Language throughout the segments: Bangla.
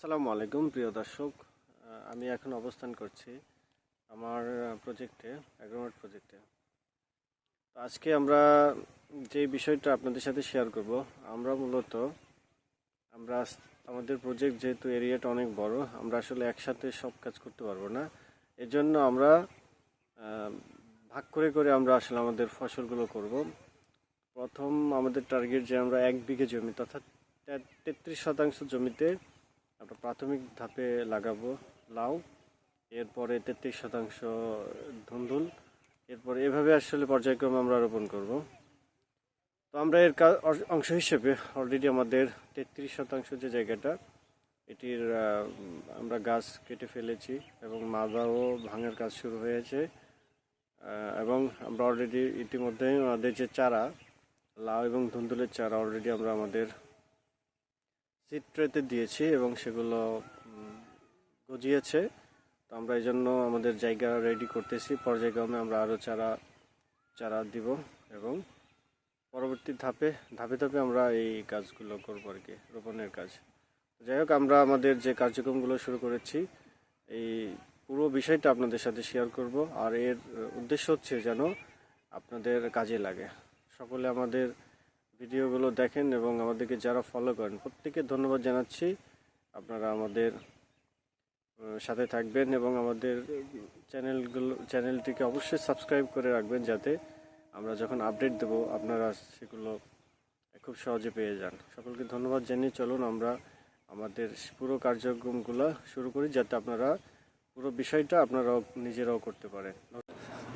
আসসালামু আলাইকুম, প্রিয় দর্শক। আমি এখন অবস্থান করছি আমার প্রজেক্টে অ্যাগ্রোমার্ট প্রজেক্টে আজকে আমরা যে বিষয়টা আপনাদের সাথে শেয়ার করব, আমরা মূলত, আমরা আমাদের প্রজেক্ট যেহেতু এরিয়াটা অনেক বড়, আমরা আসলে একসাথে সব কাজ করতে পারব না। এজন্য আমরা ভাগ করে করে আমরা আসলে আমাদের ফসলগুলো করব। প্রথম আমাদের টার্গেট যে আমরা এক বিঘে জমি, তথা তেত্রিশ শতাংশ জমিতে আমরা প্রাথমিক ধাপে লাগাবো লাউ, এরপরে তেত্রিশ শতাংশ ধুন্দুল, এরপরে এভাবে আসলে পর্যায়ক্রমে আমরা রোপণ করব। তো আমরা এর অংশ হিসেবে অলরেডি আমাদের তেত্রিশ শতাংশ যে জায়গাটা, এটির আমরা গাছ কেটে ফেলেছি এবং মাদাও ভাঙার কাজ শুরু হয়েছে। এবং আমরা অলরেডি ইতিমধ্যে আমাদের যে চারা, লাউ এবং ধুন্দুলের চারা অলরেডি আমরা আমাদের ট্রেতে দিয়েছি এবং সেগুলো গজিয়েছে। তো আমরা এই জন্য আমাদের জায়গা রেডি করতেছি। পর্যায়ক্রমে আমরা আরও চারা চারা দিব এবং পরবর্তী ধাপে ধাপে ধাপে আমরা এই কাজগুলো করব আর কি, রোপণের কাজ। যাই হোক, আমরা আমাদের যে কার্যক্রমগুলো শুরু করেছি, এই পুরো বিষয়টা আপনাদের সাথে শেয়ার করব। আর এর উদ্দেশ্য হচ্ছে যেন আপনাদের কাজে লাগে। সকলে আমাদের ভিডিওগুলো দেখেন এবং আমাদেরকে যারা ফলো করেন প্রত্যেকে ধন্যবাদ জানাচ্ছি। আপনারা আমাদের সাথে থাকবেন এবং আমাদের চ্যানেলগুলো, চ্যানেলটিকে অবশ্যই সাবস্ক্রাইব করে রাখবেন যাতে আমরা যখন আপডেট দেব, আপনারা সেগুলো খুব সহজে পেয়ে যান। সকলকে ধন্যবাদ জানিয়ে চলুন আমরা আমাদের পুরো কার্যক্রমগুলো শুরু করি যাতে আপনারা পুরো বিষয়টা আপনারাও নিজেরাও করতে পারেন।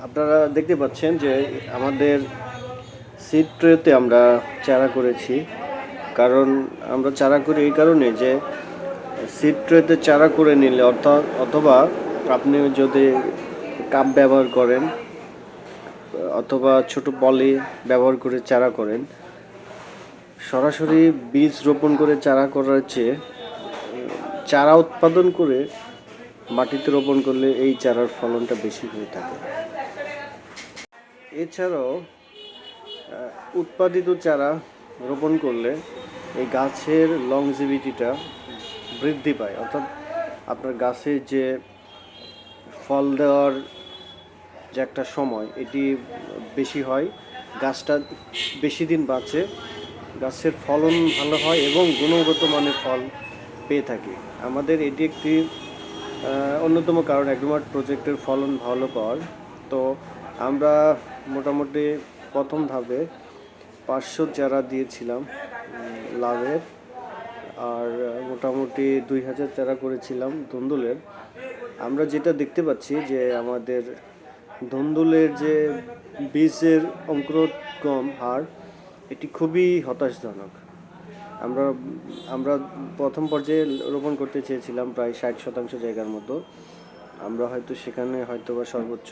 আপনারা দেখতে পাচ্ছেন যে আমাদের সিড ট্রেতে আমরা চারা করেছি। কারণ আমরা চারা করি এই কারণে যে সিড ট্রেতে চারা করে নিলে অর্থাৎ অথবা আপনি যদি কাপ ব্যবহার করেন, অথবা ছোট পলি ব্যবহার করে চারা করেন, সরাসরি বীজ রোপণ করে চারা করার চেয়ে, চারা উৎপাদন করে মাটিতে রোপণ করলে এই চারার ফলনটা বেশি হয়ে থাকে। এছাড়াও উৎপাদিত চারা রোপণ করলে এই গাছের লংজিভিটিটা বৃদ্ধি পায়। অর্থাৎ আপনার গাছের যে ফল দেওয়ার যে একটা সময়, এটি বেশি হয়, গাছটা বেশি দিন বাঁচে, গাছের ফলন ভালো হয় এবং গুণগত মানের ফল পেয়ে থাকি। আমাদের এটি একটি অন্যতম কারণ অ্যাগ্রোমার্ট প্রজেক্টের ফলন ভালো পাওয়ার। তো আমরা মোটামুটি প্রথম ধাপে পাঁচশো চারা দিয়েছিলাম লাভের। আর মোটামুটি দুই হাজার চারা করেছিলাম ধুন্দুলের। আমরা যেটা দেখতে পাচ্ছি যে আমাদের ধুন্দুলের যে বীজের অঙ্কুরোদ্গম হার, এটি খুবই হতাশজনক। আমরা আমরা প্রথম পর্যায়ে রোপণ করতে চেয়েছিলাম প্রায় ষাট শতাংশ জায়গার মতো। আমরা হয়তো সেখানে হয়তো বা সর্বোচ্চ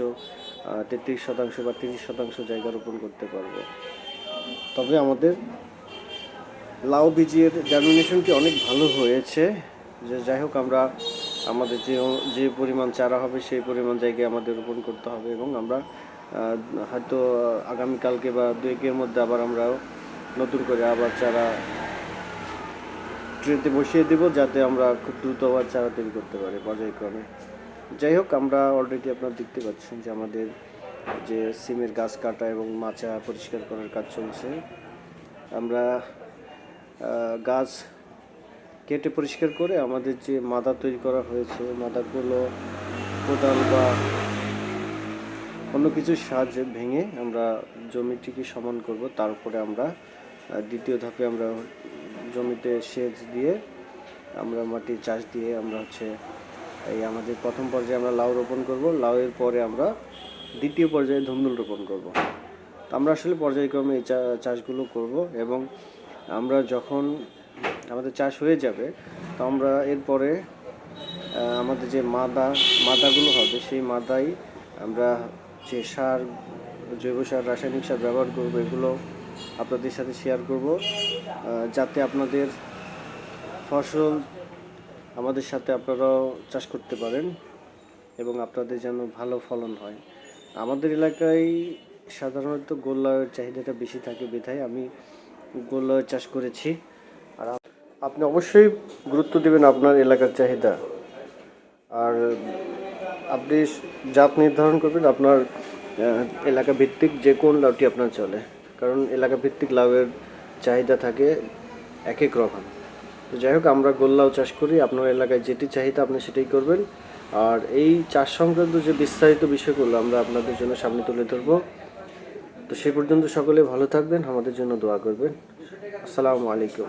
তেত্রিশ শতাংশ বা তিরিশ শতাংশ জায়গা রোপণ করতে পারব। তবে আমাদের লাউ বীজের জার্মিনেশনটি অনেক ভালো হয়েছে। যে যাই হোক, আমরা আমাদের যে যে পরিমাণ চারা হবে সেই পরিমাণ জায়গায় আমাদের রোপণ করতে হবে এবং আমরা হয়তো আগামীকালকে বা দু একের মধ্যে আবার আমরা নতুন করে আবার চারা ট্রেতে বসিয়ে দেব যাতে আমরা খুব দ্রুত আবার চারা তৈরি করতে পারি পর্যায়ক্রমে। যাই হোক, আমরা অলরেডি আপনারা দেখতে পাচ্ছেন যে আমাদের যে সিমের গাছ কাটা এবং মাচা পরিষ্কার করার কাজ চলছে। আমরা গাছ কেটে পরিষ্কার করে আমাদের যে মাদা তৈরি করা হয়েছে, মাদাগুলো কোদাল বা অন্য কিছুর সাহায্যে ভেঙে আমরা জমিটিকে সমান করব। তারপরে আমরা দ্বিতীয় ধাপে আমরা জমিতে সেচ দিয়ে আমরা মাটি চাষ দিয়ে আমরা হচ্ছে এই আমাদের প্রথম পর্যায়ে আমরা লাউ রোপণ করব। লাউয়ের পরে আমরা দ্বিতীয় পর্যায়ে ধুন্দুল রোপণ করব। তো আমরা আসলে পর্যায়ক্রমে এই চাষগুলো করব এবং আমরা যখন আমাদের চাষ হয়ে যাবে, তো আমরা এরপরে আমাদের যে মাদা, মাদাগুলো হবে, সেই মাদাই আমরা যে সার, জৈব সার, রাসায়নিক সার ব্যবহার করব, এগুলো আপনাদের সাথে শেয়ার করব যাতে আপনাদের ফসল আমাদের সাথে আপনারাও চাষ করতে পারেন এবং আপনাদের যেন ভালো ফলন হয়। আমাদের এলাকায় সাধারণত গোল্লার চাহিদাটা বেশি থাকে বিধায় আমি গোল্লার চাষ করেছি। আর আপনি অবশ্যই গুরুত্ব দেবেন আপনার এলাকার চাহিদা। আর আপনি জাত নির্ধারণ করবেন আপনার এলাকা ভিত্তিক যে কোন লাউটি আপনার চলে। কারণ এলাকা ভিত্তিক লাউয়ের চাহিদা থাকে এক এক রকম। তো যাই হোক, আমরা গোল্লাও চাষ করি, আপনার এলাকায় যেটি চাহিদা আপনি সেটাই করবেন। আর এই চাষ সংক্রান্ত যে বিস্তারিত বিষয়গুলো আমরা আপনাদের জন্য সামনে তুলে ধরবো। তো সে পর্যন্ত সকলে ভালো থাকবেন, আমাদের জন্য দোয়া করবেন। আসসালামু আলাইকুম।